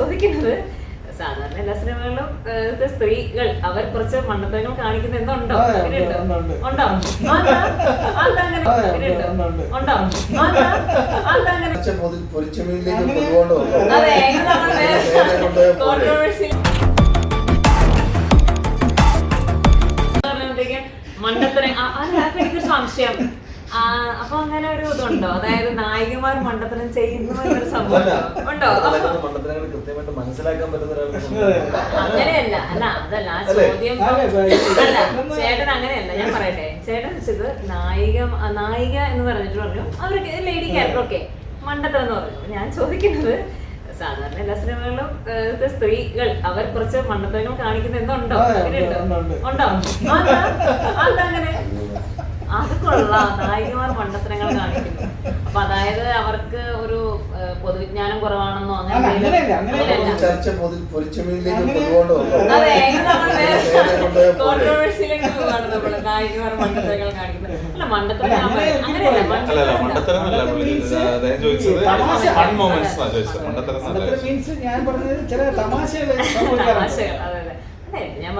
ചോദിക്കുന്നത്. സാധാരണ എല്ലാ സിനിമകളിലും സ്ത്രീകൾ അവർ കുറച്ച് മണ്ണത്തങ്ങൾ കാണിക്കുന്ന എന്തുണ്ടോ? ഉണ്ട്? മണ്ടത്തരം സംശയം. അപ്പൊ അങ്ങനെ ഒരു ഇതുണ്ടോ? അതായത് നായികമാർ മണ്ഡലം ചെയ്യുന്നു എന്നൊരു സംഭവം ഉണ്ടോ? കൃത്യമായിട്ട് മനസ്സിലാക്കാൻ പറ്റുന്ന അങ്ങനെയല്ല. അല്ല അതല്ല ആ അല്ലേ? ചോദ്യം. അല്ല ചേട്ടൻ അങ്ങനെയല്ല. ഞാൻ പറയട്ടെ. ചേട്ടൻ വെച്ചത് നായിക നായിക എന്ന് പറഞ്ഞിട്ട് പറഞ്ഞു. അവർക്ക് ലേഡി ക്യാരക്ടർ ഒക്കെ. മണ്ടത്തരം എന്ന് പറഞ്ഞു. ഞാൻ ചോദിക്കുന്നത് സാധാരണ എല്ലാ സിനിമകളിലും സ്ത്രീകൾ അവർ കുറച്ച് മണ്ടത്തരങ്ങൾ കാണിക്കുന്ന എന്തുണ്ടോ? ഉണ്ടോ ഉണ്ട്, അങ്ങനെയുണ്ടോ അത് കൊള്ളാം. നായികമാർ മണ്ടത്തരങ്ങൾ കാണിക്കുന്നു. അപ്പൊ അതായത് അവർക്ക് ഒരു പൊതുവിജ്ഞാനം കുറവാണെന്നോ അങ്ങനെ അല്ല, കോൺട്രവേഴ്സിയിലേക്ക് പോവാണ് നമ്മൾ. നായികമാർ മണ്ടത്തരങ്ങൾ കാണിക്കുന്നത്. മണ്ടത്തരം. അങ്ങനെയല്ല മണ്ടത്തരം. മീൻസ് ഞാൻ പറഞ്ഞത് ചില തമാശകൾ തമാശകൾ അതെ അതെ. ഞാൻ